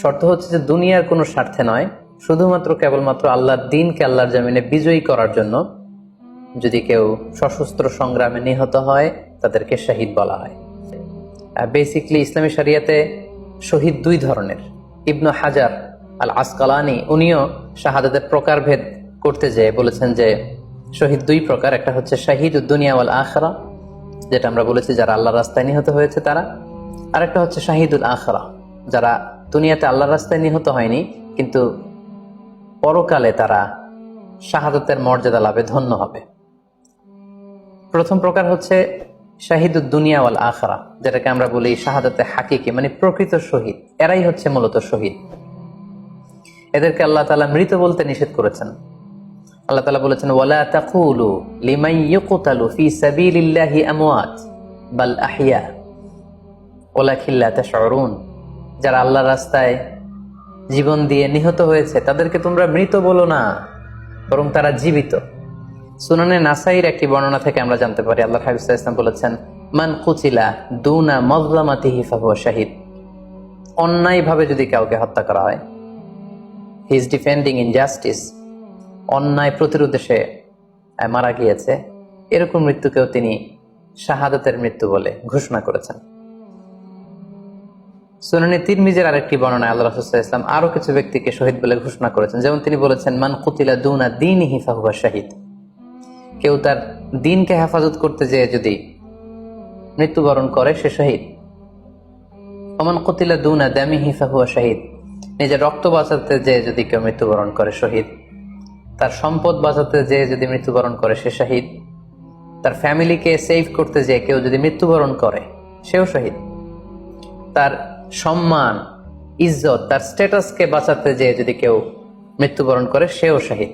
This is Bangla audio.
শর্ত হচ্ছে যে দুনিয়ার কোনো স্বার্থে নয়, শুধুমাত্র কেবলমাত্র আল্লাহর দিনকে আল্লাহর জামিনে বিজয়ী করার জন্য। যদি কেউ সশস্ত্র সংগ্রামে নিহত হয়, তাদেরকে শহীদ বলা হয়। বেসিকলি ইসলামী শরিয়াতে শহীদ দুই ধরনের। ইবনু হাজার আল আসকালানি উনিও শাহাদাতের প্রকারভেদ করতে যেয়ে বলেছেন যে শহীদ দুই প্রকার, একটা হচ্ছে শাহিদ দুনিয়া ওয়াল আখরা, যেটা আমরা বলেছি যারা আল্লাহ রাস্তায় নিহত হয়েছে তারা আরেকটা হচ্ছে শাহিদুল আখরা। যারা দুনিয়াতে আল্লাহর রাস্তায় নিহত হয়নি, কিন্তু পরকালে তারা শাহাদতের মর্যাদা লাভে ধন্য হবে। প্রথম প্রকার হচ্ছে শাহিদুদ দুনিয়া ওয়াল আখরা, যেটাকে আমরা বলি শাহাদাতে হাকিকি মানে প্রকৃত শহীদ। এরাই হচ্ছে মূলত শহীদ। এদেরকে আল্লাহ তালা মৃত বলতে নিষেধ করেছেন। আল্লাহ তাআলা বলেছেন, ওয়ালা তাকুলু লিমান ইউকতালু ফি সাবিলিল্লাহি আমওয়াত বাল আহইয়া ওয়ালাকিন লা তাশউরুন। যারা আল্লাহর রাস্তায় জীবন দিয়ে নিহত হয়েছে, তাদেরকে তোমরা মৃত বলো না, বরং তারা জীবিত। সুনানে নাসাইর একটি বর্ণনা থেকে আমরা জানতে পারি আল্লাহ হাবিজ ইসলাম বলেছেন, মান কুচিলা দুনা মজলামাতি হিফাহুয়া শাহিদ। অন্যায়ভাবে যদি কাউকে হত্যা করা হয় হি ইজ ডিফেন্ডিং ইনজাস্টিস অন্যায় প্রতিরোধে সে মারা গিয়েছে, এরকম মৃত্যুকেও তিনি শাহাদাতের মৃত্যু বলে ঘোষণা করেছেন। সুনানি তিরমিজের আরেকটি বর্ণনায় আল্লাহ রাসূল ইসলাম আরও কিছু ব্যক্তিকে শহীদ বলে ঘোষণা করেছেন। যেমন তিনি বলেছেন, মান কুতিলা দুনা দিন হিফাহুয়া শাহিদ। কেউ তার দিনকে হেফাজত করতে যেয়ে যদি মৃত্যুবরণ করে, সে শহীদ। অমান কতিলা দুনা দামি হিফা হুয়া শহীদ। নিজের রক্ত বাঁচাতে যেয়ে যদি কেউ মৃত্যুবরণ করে, শহীদ। তার সম্পদ বাঁচাতে যেয়ে যদি মৃত্যুবরণ করে, সে শহীদ। তার ফ্যামিলিকে সেভ করতে যেয়ে কেউ যদি মৃত্যুবরণ করে, সেও শহীদ। তার সম্মান ইজ্জত তার স্ট্যাটাসকে বাঁচাতে যেয়ে যদি কেউ মৃত্যুবরণ করে সেও শহীদ।